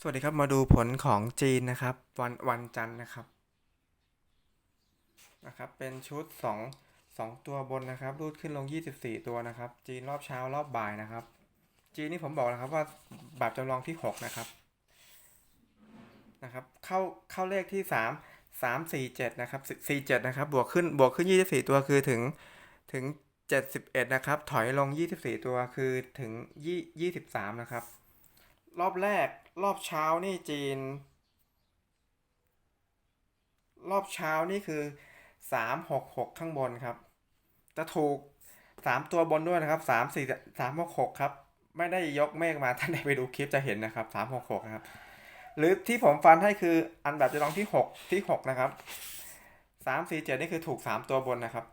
สวัสดีครับมาดูผลของจีนนะครับ วันวันจันทร์นะครับนะครับ เป็นชุด 2 2 ตัวบนนะครับ รูดขึ้นลง 24 ตัวนะครับ จีนรอบเช้ารอบบ่ายนะครับ จีนนี่ผมบอกนะครับว่าแบบจำลองที่ 6 นะครับนะครับ เข้าเข้าเลขที่ 3 3 4 7 นะครับ 47 นะครับ บวกขึ้นบวกขึ้น 24 ตัวคือถึงถึง 71 นะครับ ถอยลง 24 ตัวคือถึง20 23นะครับ รอบแรกรอบเช้านี่จีน รอบเช้านี่คือสามหกหกข้างบนครับ จะถูกสามตัวบนด้วยนะครับสามสี่สามหกหกครับ ไม่ได้ยกเมฆมาท่านใดไปดูคลิปจะเห็นนะครับสามหกหกนะครับ หรือที่ผมฟันให้คืออันแบบจะลองที่หกที่หกนะครับสามสี่เจ็ดนี่คือถูกสามตัวบนนะครับ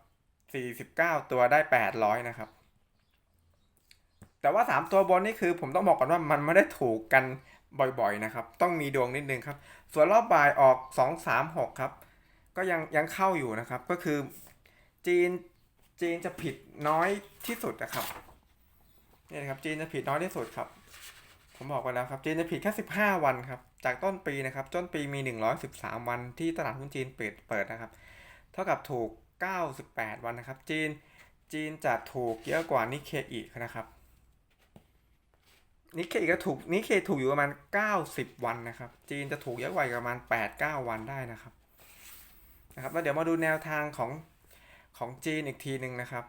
สี่สิบเก้าตัวได้แปดร้อยนะครับ แต่ว่า 3 ตัวบนนี่คือผมต้องบอกก่อนว่ามันไม่ได้ถูกกันบ่อยๆนะครับ ต้องมีดวงนิดนึงครับ ส่วนรอบบ่ายออก 2 3 6 ครับ ก็ยังยังเข้าอยู่นะครับ ก็คือจีนจีนจะผิดน้อยที่สุดนะครับนี่นะครับจีนจะผิดน้อยที่สุดครับ ผมบอกไปแล้วครับจีนจะผิดแค่ 15 วันครับ จากต้นปีนะครับต้นปีมี 113 วันที่ตลาดหุ้นจีนเปิดเปิดนะครับ เท่ากับถูก 98 วันนะครับ จีนจีนจะถูกเยอะกว่านิเคอีนะครับ นิเคอีก็ถูกนิเคถูกอยู่ประมาณ 90 วันนะครับ จีนจะถูกเยอะกว่าประมาณ 8-9 วันได้นะครับนะครับแล้วเดี๋ยวมาดูแนวทางของของจีนอีกทีหนึ่งนะครับ